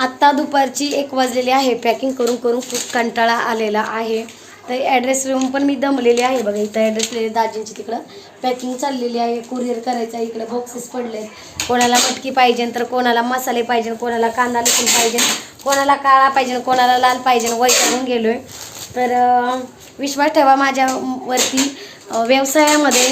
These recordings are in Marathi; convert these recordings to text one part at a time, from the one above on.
आत्ता दुपारची एक वाजलेली आहे. पॅकिंग करून करून खूप कंटाळा आलेला आहे. तर ॲड्रेस लिहून पण मी दमलेली आहे. बघा इथं ॲड्रेस लिहिले दाजींची तिकडं. पॅकिंग चाललेली आहे. कुरिअर करायचं आहे. इकडं बॉक्सेस पडले कोणाला मटकी पाहिजे तर कोणाला मसाले पाहिजे कोणाला कांदा लसूण पाहिजे कोणाला काळा पाहिजे कोणाला लाल पाहिजे वैतागून गेलो आहे तर विश्वास ठेवा माझ्यावरती व्यवसायामध्ये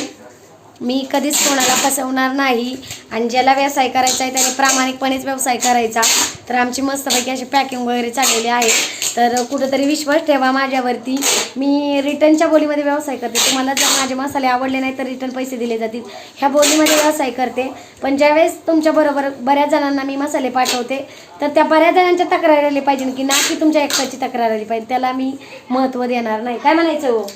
मी कधीच कोणाला फसवणार नाही. आणि ज्याला व्यवसाय करायचा आहे त्याने प्रामाणिकपणेच व्यवसाय करायचा. तर आमची मस्तपैकी अशी पॅकिंग वगैरे चाललेली आहे. तर कुठंतरी विश्वास ठेवा माझ्यावरती. मी रिटर्नच्या बोलीमध्ये व्यवसाय करते. तुम्हाला जर माझे मसाले आवडले नाही तर रिटर्न पैसे दिले जातील. ह्या बोलीमध्ये व्यवसाय करते. पण ज्यावेळेस तुमच्याबरोबर बऱ्याच जणांना मी मसाले पाठवते तर त्या बऱ्याच जणांच्या तक्रार आली पाहिजे की ना की तुमच्या एकट्याची तक्रार आली पाहिजे. त्याला मी महत्त्व देणार नाही. काय म्हणायचं हो?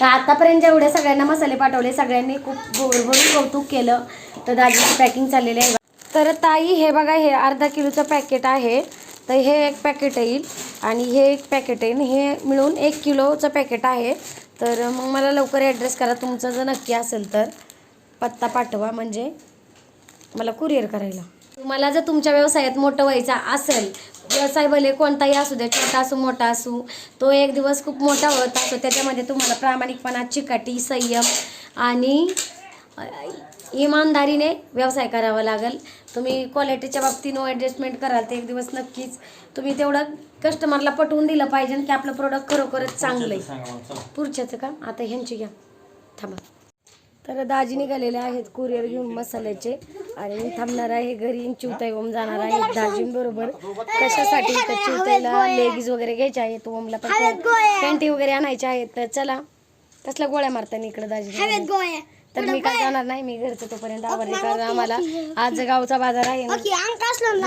तर आतापर्यंत जेवढे सगळ्यांना मसाले पाठवले सगळ्यांनी खूप भरभरून कौतुक केलं. तर दाजीची पॅकिंग चाललेली आहे. तर ताई हे बघा हे अर्धा किलोचं पॅकेट आहे. तर हे एक पॅकेट येईल आणि हे एक पॅकेट येईल हे मिळून एक किलोचं पॅकेट आहे. तर मग मला लवकर ॲड्रेस करा. तुमचं जर नक्की असेल तर पत्ता पाठवा. म्हणजे मला कुरिअर करायला. तुम्हाला जर तुमच्या व्यवसायात मोठं व्हायचं असेल व्यवसाय भले कोणताही असू दे छोटा असू मोठा असू तो एक दिवस खूप मोठा होत असतो त्याच्यामध्ये तुम्हाला प्रामाणिकपणा चिकाटी संयम आणि इमानदारीने व्यवसाय करावा लागेल. तुम्ही क्वालिटीच्या बाबतीत नो ॲडजस्टमेंट कराल तर एक दिवस नक्कीच तुम्ही तेवढं कस्टमरला पटवून दिलं पाहिजे की आपलं प्रोडक्ट खरोखरच चांगलं आहे पुढच्याचं का? आता ह्यांची घ्या. थांबा. तर दाजी निघालेले आहेत कुरिअर घेऊन मसाल्याचे. आणि मी थांबणार आहे घरी. चिवताई ओम जाणार आहे दाजींबरोबर कशासाठी? तर चिवताईला लेगीज वगैरे घ्यायचे आहेत. ओमला पण पॅन्टी वगैरे आणायच्या आहेत. तर चला. कसल्या गोळ्या मारताना इकडे दाजी तर मी काय जाणार नाही. मी घरचं तोपर्यंत आवरले. कारण आम्हाला आज गावचा बाजार आहे ना.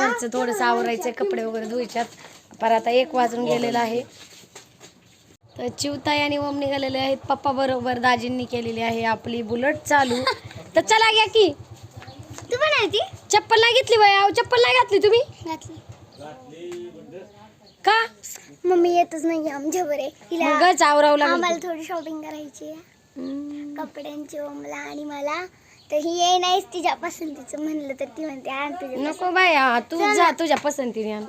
घरचं थोडंसं आवरायचं कपडे वगैरे धुवायच्यात. पर आता एक वाजून गेलेला आहे. तर चिवताई आणि ओम निघालेले आहेत. पप्पा बरोबर दाजींनी केलेली आहे आपली बुलेट चालू. तर चला घ्या की. तू पण आहे ती? चप्पल नाही घेतली बाई अहो चप्पल नाही घातली तुम्ही? घातली. का? मम्मी येतच नाही आमच्यावर आहे. हिला लागलं आम्हाला थोडी शॉपिंग करायची आहे. हम्म. कपड्यांची ओमला आणि मला. तर ही ये नाहीच तिच्या पसंतीचं म्हणलं तर ती म्हणते आण तुझ्या नको बाया तू जा तुझ्या पसंतीने आण.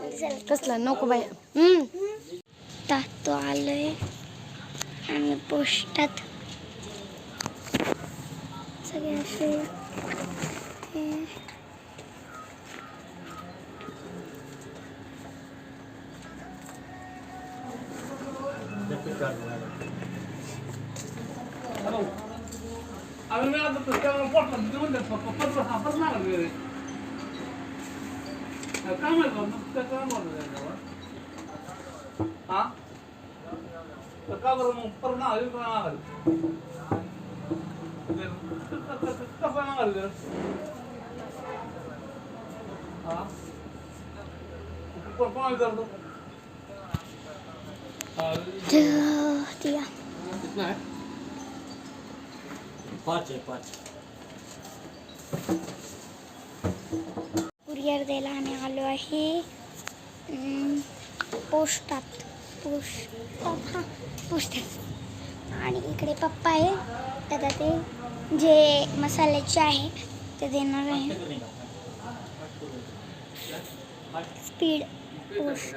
कसला नको बाया हम्म. तो आलोय. आणि पोस्टात. सगळे असे. हे. आम्ही मी आता त्याला पोटला तिथे म्हणतात पप्पा पत्र हा पत्र मागा रे काय माहिती मग त्या काय बोलत त्याच्यावर हा तर का बरं मग परत ना आली काय मागाल कसं मागाल हा कोण कोण विचारतो हा तर ती नाही पाच आहे. पाच कुरिअर द्यायला आम्ही आलो आहे अं, पोस्टात पोस्टात हां पोस्टात. आणि इकडे पप्पा आहे. आता ते जे मसाल्याचे आहे ते देणार आहे. speed boost.